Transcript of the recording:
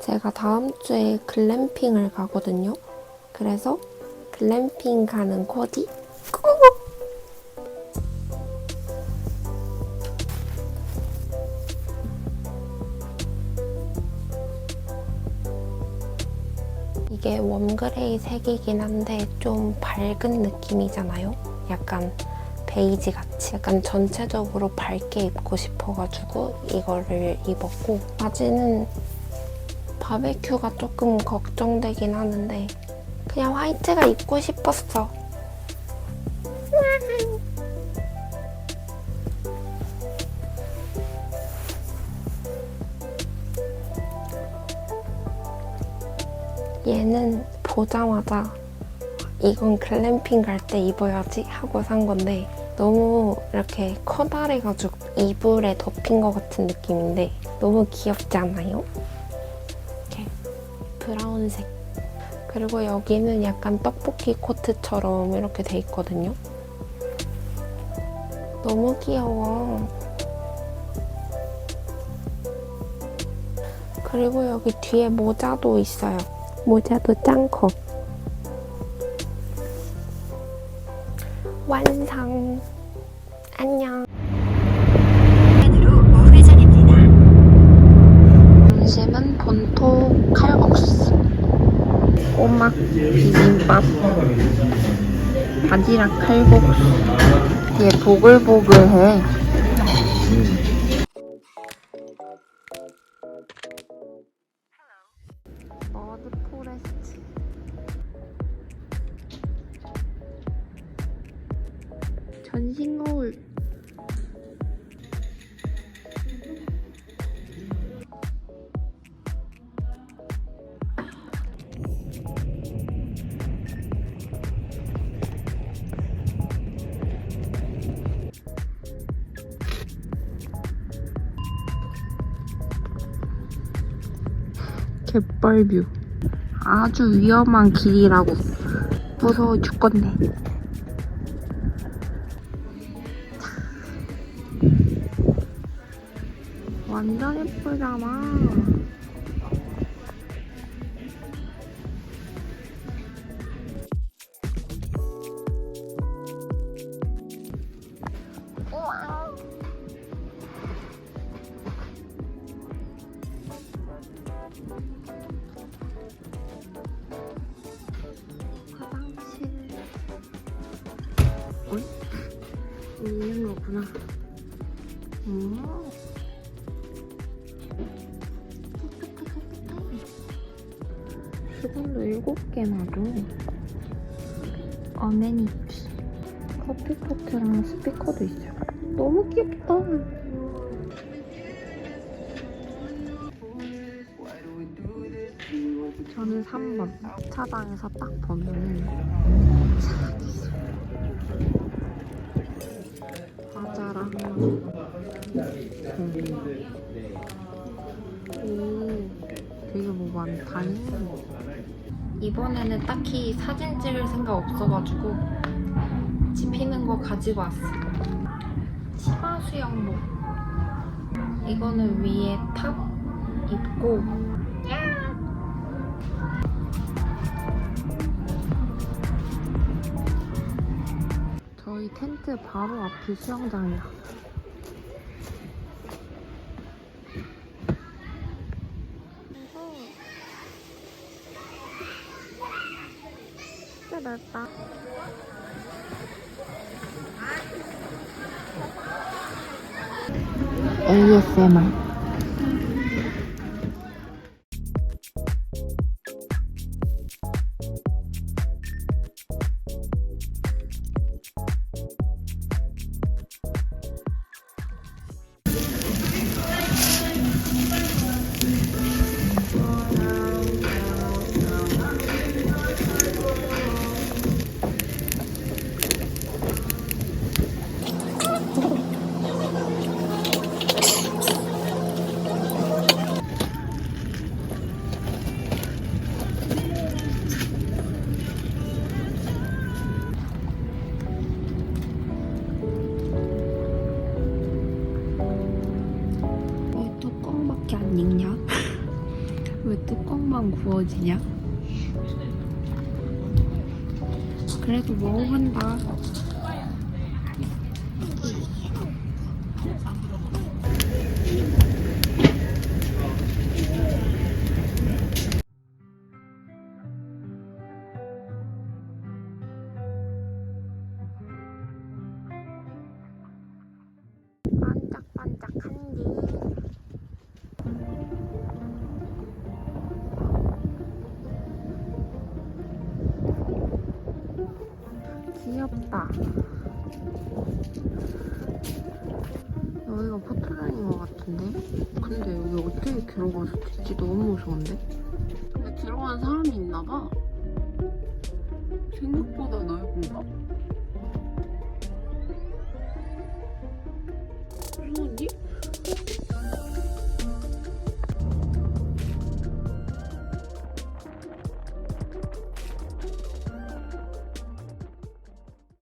제가 다음 주에 글램핑을 가거든요. 그래서 글램핑 가는 코디 꾹! 이게 웜그레이 색이긴 한데 좀 밝은 느낌이잖아요. 약간 베이지 같이 약간 전체적으로 밝게 입고 싶어가지고 이거를 입었고 바지는 바베큐가 조금 걱정되긴 하는데 그냥 화이트가 입고 싶었어. 얘는 보자마자 이건 글램핑 갈 때 입어야지 하고 산 건데 너무 이렇게 커다래가지고 이불에 덮인 것 같은 느낌인데 너무 귀엽지 않아요? 브라운색. 그리고 여기는 약간 떡볶이 코트처럼 이렇게 돼 있거든요. 너무 귀여워. 그리고 여기 뒤에 모자도 있어요. 모자도 짱커. 완성 꼬막 비빔밥. 바지락 칼국수 얘 보글보글해. 머드 포레스트. 전신 거 갯벌뷰. 아주 위험한 길이라고 무서워 죽겠네. 완전 예쁘잖아 화장실 어이? 있는 거구나 음. 수건도 일곱 개나 줘 어메니티 커피포트랑 스피커도 있어요 너무 귀엽다 저는 3번. 차방에서 딱 보면은. 과자랑 오 되게 뭐 많다 이번에는 딱히 사진 찍을 생각 없어가지고 집히는 거 가지고 왔어요. 치마 수영복. 이거는 위에 탑 입고 저희 텐트 바로 앞이 수영장이야. 진짜 넓다. ASMR. 부어지냐? 그래도 먹어본다. 반짝반짝한디. 귀엽다. 여기가 포토존인 것 같은데? 근데 여기 어떻게 들어가서 듣지? 너무 무서운데?